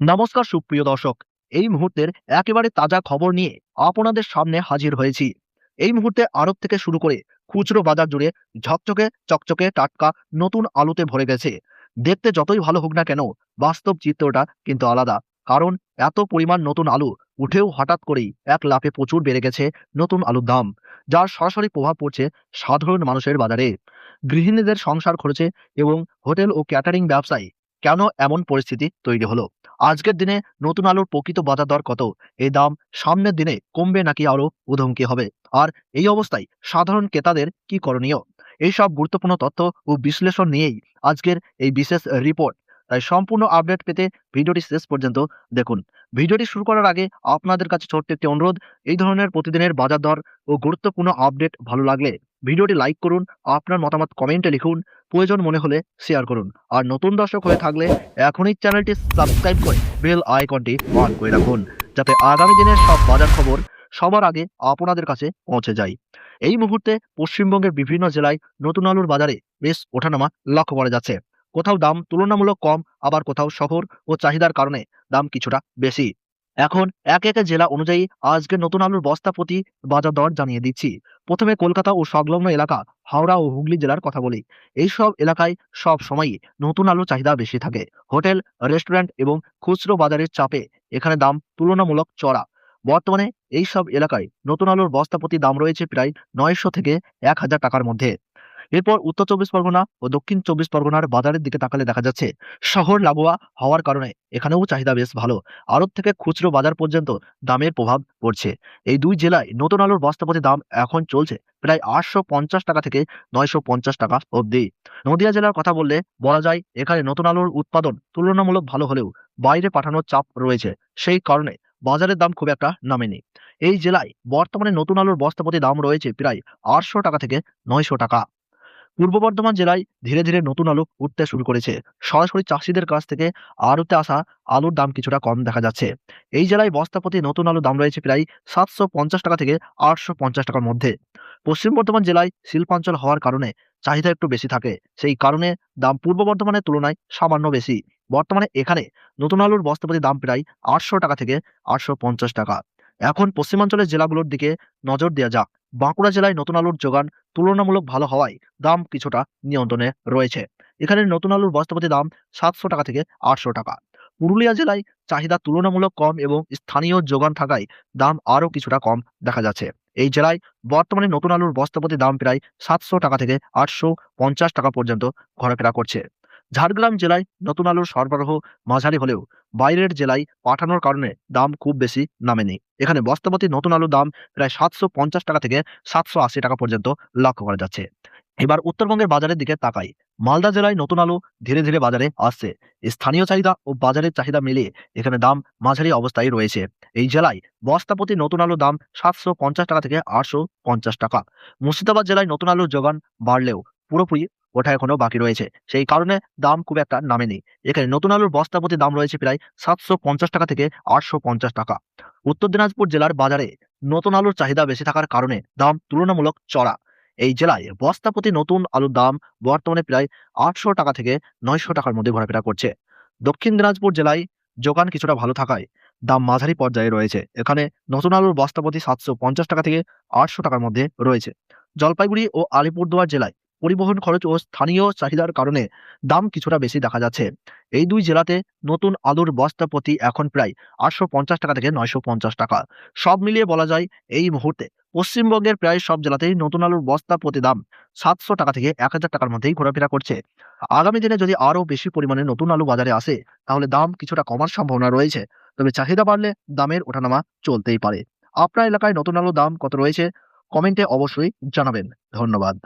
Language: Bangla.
নমস্কার সুপ্রিয় দর্শক, এই মুহূর্তের একেবারে তাজা খবর নিয়ে আপনাদের সামনে হাজির হয়েছি। এই মুহূর্তে আড়ত থেকে শুরু করে খুচরো বাজার জুড়ে ঝকঝকে চকচকে টাটকা নতুন আলুতে ভরে গেছে। দেখতে যতই ভালো হোক না কেন, বাস্তব চিত্রটা কিন্তু আলাদা। কারণ এত পরিমাণ নতুন আলু উঠেও হঠাৎ করেই এক লাফে প্রচুর বেড়ে গেছে নতুন আলুর দাম, যার সরাসরি প্রভাব পড়ছে সাধারণ মানুষের বাজারে। গৃহিণীদের সংসার খরচে এবং হোটেল ও ক্যাটারিং ব্যবসায়ী কেন এমন পরিস্থিতি তৈরি হলো? আজকের দিনে নতুন আলুর প্রকৃত বাজার দর কত এই দাম সামনের দিনে কমবে নাকি আরও উধমকি হবে? আর এই অবস্থায় সাধারণ ক্রেতাদের কি করণীয়? এইসব গুরুত্বপূর্ণ তথ্য ও বিশ্লেষণ নিয়েই আজকের এই বিশেষ রিপোর্ট তাই সম্পূর্ণ আপডেট পেতে ভিডিওটি শেষ পর্যন্ত দেখুন। ভিডিওটি শুরু করার আগে আপনাদের কাছে ছোট্ট একটি অনুরোধ, এই ধরনের প্রতিদিনের বাজার দর ও গুরুত্বপূর্ণ আপডেট ভালো লাগলে ভিডিওটি লাইক করুন, আপনার মতামত কমেন্টে লিখুন, প্রয়োজন মনে হলে শেয়ার করুন। আর নতুন দর্শক হয়ে থাকলে এখনই চ্যানেলটি সাবস্ক্রাইব করে বেল আইকনটি অন করে রাখুন, যাতে আগামী দিনের সব বাজার খবর সবার আগে আপনাদের কাছে পৌঁছে যায়। এই মুহূর্তে পশ্চিমবঙ্গের বিভিন্ন জেলায় নতুন আলুর বাজারে বেশ ওঠানামা লক্ষ্য করা যাচ্ছে। কোথাও দাম তুলনামূলক কম, আবার কোথাও শহর ও চাহিদার কারণে দাম কিছুটা বেশি। এখন এক এক জেলা অনুযায়ী আজকে নতুন আলুর বস্তা প্রতি বাজার দর জানিয়ে দিচ্ছি। প্রথমে কলকাতা ও সংলগ্ন এলাকা হাওড়া ও হুগলি জেলার কথা বলি। এইসব এলাকায় সব সময়ই নতুন আলুর চাহিদা বেশি থাকে। হোটেল, রেস্টুরেন্ট এবং খুচরো বাজারের চাপে এখানে দাম তুলনামূলক চড়া। বর্তমানে এই সব এলাকায় নতুন আলুর বস্তা প্রতি দাম রয়েছে প্রায় নয়শো থেকে এক হাজার টাকার মধ্যে। এরপর উত্তর চব্বিশ পরগনা ও দক্ষিণ চব্বিশ পরগনার বাজারের দিকে তাকালে দেখা যাচ্ছে, শহর লাগোয়া হওয়ার কারণে এখানেও চাহিদা বেশ ভালো। আড়ত থেকে খুচরো বাজার পর্যন্ত দামের প্রভাব পড়ছে। এই দুই জেলায় নতুন আলুর বস্তাপতি দাম এখন চলছে প্রায় আটশো পঞ্চাশ টাকা থেকে নয়শো পঞ্চাশ টাকা অবধি। নদিয়া জেলার কথা বললে বলা যায়, এখানে নতুন আলুর উৎপাদন তুলনামূলক ভালো হলেও বাইরে পাঠানোর চাপ রয়েছে। সেই কারণে বাজারের দাম খুব একটা নামেনি। এই জেলায় বর্তমানে নতুন আলুর বস্তাপতি দাম রয়েছে প্রায় আটশো টাকা থেকে নয়শো টাকা। পূর্ব বর্ধমান জেলায় ধীরে ধীরে নতুন আলু উঠতে শুরু করেছে। সরাসরি চাষিদের কাছ থেকে আড়তে আসা আলুর দাম কিছুটা কম দেখা যাচ্ছে। এই জেলায় বস্তাপতি নতুন আলুর দাম রয়েছে প্রায় সাতশো পঞ্চাশ টাকা থেকে আটশো পঞ্চাশ টাকার মধ্যে। পশ্চিম বর্ধমান জেলায় শিল্পাঞ্চল হওয়ার কারণে চাহিদা একটু বেশি থাকে। সেই কারণে দাম পূর্ব বর্ধমানের তুলনায় সামান্য বেশি। বর্তমানে এখানে নতুন আলুর বস্তাপতি দাম প্রায় আটশো টাকা থেকে আটশো পঞ্চাশ টাকা। এখন পশ্চিমাঞ্চলের জেলাগুলোর দিকে নজর দেওয়া যাক। বাঁকুড়া জেলায় নতুন আলুর যোগান তুলনামূলক ভালো হওয়ায় দাম কিছুটা নিয়ন্ত্রণে রয়েছে। এখানে নতুন আলুর বস্তাপতি দাম সাতশো টাকা থেকে আটশো টাকা। পুরুলিয়া জেলায় চাহিদা তুলনামূলক কম এবং স্থানীয় যোগান থাকায় দাম আরও কিছুটা কম দেখা যাচ্ছে। এই জেলায় বর্তমানে নতুন আলুর বস্তাপতি দাম প্রায় সাতশো টাকা থেকে আটশো পঞ্চাশ টাকা পর্যন্ত ঘোরাফেরা করছে। ঝাড়গ্রাম জেলায় নতুন আলুর সরবরাহ মাঝারি হলেও বাইরের জেলায় পাঠানোর কারণে দাম খুব বেশি নামেনি। এখানে বস্তাপতি নতুন আলুর দাম প্রায় সাতশো পঞ্চাশ টাকা থেকে সাতশো আশি টাকা পর্যন্ত লক্ষ্য করা যাচ্ছে। এবার উত্তরবঙ্গের বাজারের দিকে তাকাই। মালদা জেলায় নতুন আলু ধীরে ধীরে বাজারে আসছে। স্থানীয় চাহিদা ও বাজারের চাহিদা মিলিয়ে এখানে দাম মাঝারি অবস্থায় রয়েছে। এই জেলায় বস্তাপতি নতুন আলুর দাম সাতশো পঞ্চাশ টাকা থেকে আটশো পঞ্চাশ টাকা। মুর্শিদাবাদ জেলায় নতুন আলুর যোগান বাড়লেও পুরোপুরি ওঠা এখনও বাকি রয়েছে। সেই কারণে দাম খুব একটা নামেনি এখানে নতুন আলুর বস্তা প্রতি দাম রয়েছে প্রায় সাতশো পঞ্চাশ টাকা থেকে আটশো পঞ্চাশ টাকা। উত্তর দিনাজপুর জেলার বাজারে নতুন আলুর চাহিদা বেশি থাকার কারণে দাম তুলনামূলক চড়া। এই জেলায় বস্তাপতি নতুন আলুর দাম বর্তমানে প্রায় আটশো টাকা থেকে নয়শো টাকার মধ্যে ঘোরাফেরা করছে। দক্ষিণ দিনাজপুর জেলায় যোগান কিছুটা ভালো থাকায় দাম মাঝারি পর্যায়ে রয়েছে। এখানে নতুন আলুর বস্তাপতি সাতশো পঞ্চাশ টাকা থেকে আটশো টাকার মধ্যে রয়েছে। জলপাইগুড়ি ও আলিপুরদুয়ার জেলায় পরিবহন খরচ ও স্থানীয় চাহিদার কারণে দাম কিছুটা বেশি দেখা যাচ্ছে। এই দুই জেলাতে নতুন আলুর বস্তা প্রতি এখন প্রায় আটশো পঞ্চাশ টাকা থেকে নয়শো পঞ্চাশ টাকা। সব মিলিয়ে বলা যায়, এই মুহূর্তে পশ্চিমবঙ্গের প্রায় সব জেলাতেই নতুন আলুর বস্তা প্রতি দাম সাতশো টাকা থেকে এক হাজার টাকার মধ্যেই ঘোরাফেরা করছে। আগামী দিনে যদি আরও বেশি পরিমাণে নতুন আলু বাজারে আসে, তাহলে দাম কিছুটা কমার সম্ভাবনা রয়েছে। তবে চাহিদা বাড়লে দামের ওঠানামা চলতেই পারে। আপনার এলাকায় নতুন আলুর দাম কত রয়েছে? কমেন্টে অবশ্যই জানাবেন। ধন্যবাদ।